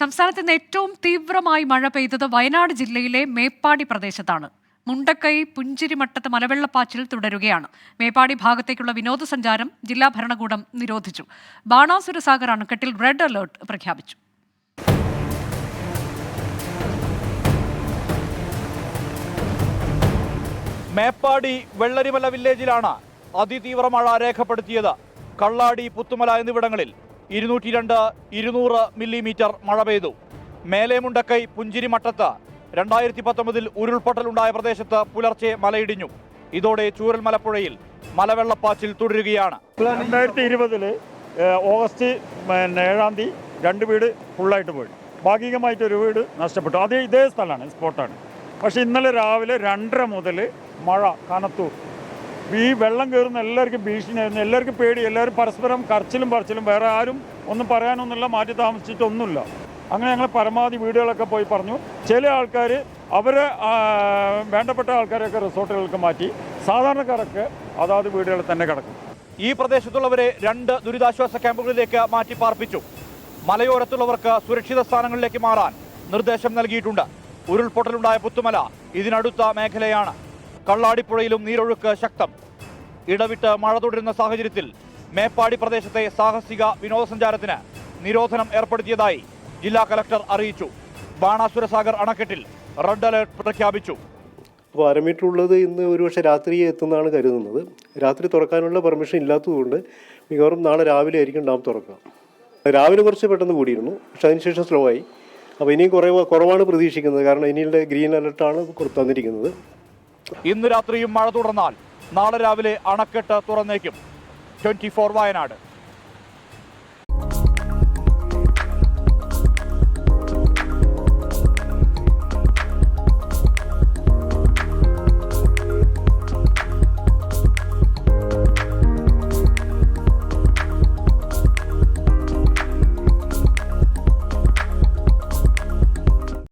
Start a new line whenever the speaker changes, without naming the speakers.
സംസ്ഥാനത്ത് ഇന്ന് ഏറ്റവും തീവ്രമായി മഴ പെയ്തത് വയനാട് ജില്ലയിലെ മേപ്പാടി പ്രദേശത്താണ് മുണ്ടക്കൈ പുഞ്ചിരിമട്ടത്ത് മലവെള്ളപ്പാച്ചിൽ തുടരുകയാണ് മേപ്പാടി ഭാഗത്തേക്കുള്ള വിനോദസഞ്ചാരം ജില്ലാ ഭരണകൂടം നിരോധിച്ചു ബാണാസുര സാഗർ അണക്കെട്ടിൽ റെഡ് അലേർട്ട് പ്രഖ്യാപിച്ചു
മേപ്പാടി വെള്ളരിമല വില്ലേജിലാണ് അതിതീവ്ര മഴ രേഖപ്പെടുത്തിയത് കള്ളാടി പുത്തുമല എന്നിവിടങ്ങളിൽ ഇരുന്നൂറ്റി രണ്ട് ഇരുന്നൂറ് മില്ലിമീറ്റർ മഴ പെയ്തു മേലേമുണ്ടക്കൈ പുഞ്ചിരിമട്ടത്ത് രണ്ടായിരത്തി പത്തൊമ്പതിൽ ഉരുൾപൊട്ടലുണ്ടായ പ്രദേശത്ത് പുലർച്ചെ മലയിടിഞ്ഞു ഇതോടെ ചൂരൽ മലപ്പുഴയിൽ മലവെള്ളപ്പാച്ചിൽ തുടരുകയാണ്
രണ്ടായിരത്തി ഇരുപതില് ഓഗസ്റ്റ് ഏഴാം തീയതി രണ്ട് വീട് ഫുള്ളായിട്ട് പോയി ഭാഗികമായിട്ട് ഒരു വീട് നഷ്ടപ്പെട്ടു അതേ ഇതേ സ്ഥലമാണ് സ്പോട്ടാണ് പക്ഷേ ഇന്നലെ രാവിലെ രണ്ടര മുതൽ മഴ കനത്തു ഈ വെള്ളം കയറുന്ന എല്ലാവർക്കും ഭീഷണിയായിരുന്നു എല്ലാവർക്കും പേടി എല്ലാവരും പരസ്പരം കറച്ചിലും പറച്ചിലും വേറെ ആരും ഒന്നും പറയാനൊന്നുമില്ല മാറ്റി താമസിച്ചിട്ടൊന്നുമില്ല അങ്ങനെ ഞങ്ങൾ പരമാവധി വീടുകളൊക്കെ പോയി പറഞ്ഞു ചില ആൾക്കാർ അവരെ വേണ്ടപ്പെട്ട ആൾക്കാരെയൊക്കെ റിസോർട്ടുകൾക്ക് മാറ്റി സാധാരണക്കാരൊക്കെ അതാത് വീടുകളിൽ തന്നെ കിടക്കും
ഈ പ്രദേശത്തുള്ളവരെ രണ്ട് ദുരിതാശ്വാസ ക്യാമ്പുകളിലേക്ക് മാറ്റി പാർപ്പിച്ചു മലയോരത്തുള്ളവർക്ക് സുരക്ഷിത സ്ഥാനങ്ങളിലേക്ക് മാറാൻ നിർദ്ദേശം നൽകിയിട്ടുണ്ട് ഉരുൾപൊട്ടലുണ്ടായ പുത്തുമല ഇതിനടുത്ത മേഖലയാണ് കള്ളാടിപ്പുഴയിലും നീരൊഴുക്ക് ശക്തം ഇടവിട്ട് മഴ തുടരുന്ന സാഹചര്യത്തിൽ മേപ്പാടി പ്രദേശത്തെ സാഹസിക വിനോദസഞ്ചാരത്തിന് നിരോധനം ഏർപ്പെടുത്തിയതായി ജില്ലാ കലക്ടർ അറിയിച്ചു ബാണാസുര സാഗർ അണക്കെട്ടിൽ റെഡ് അലേർട്ട് പ്രഖ്യാപിച്ചു
അപ്പോൾ അരമീറ്ററുള്ളത് ഇന്ന് ഒരുപക്ഷെ രാത്രി എത്തുന്നതാണ് കരുതുന്നത് രാത്രി തുറക്കാനുള്ള പെർമിഷൻ ഇല്ലാത്തതുകൊണ്ട് മിക്കവാറും നാളെ രാവിലെ ആയിരിക്കും ഡാം തുറക്കുക രാവിലെ കുറച്ച് പെട്ടെന്ന് കൂടിയിരുന്നു പക്ഷെ അതിനുശേഷം സ്ലോ ആയി അപ്പോൾ ഇനിയും കുറേ കുറവാണ് പ്രതീക്ഷിക്കുന്നത് കാരണം ഇനിയുള്ള ഗ്രീൻ അലർട്ടാണ് തന്നിരിക്കുന്നത്
ഇന്ന് രാത്രിയും മഴ തുടർന്നാൽ നാളെ രാവിലെ അണക്കെട്ട് തുറന്നേക്കും ട്വന്റി ഫോർ വയനാട്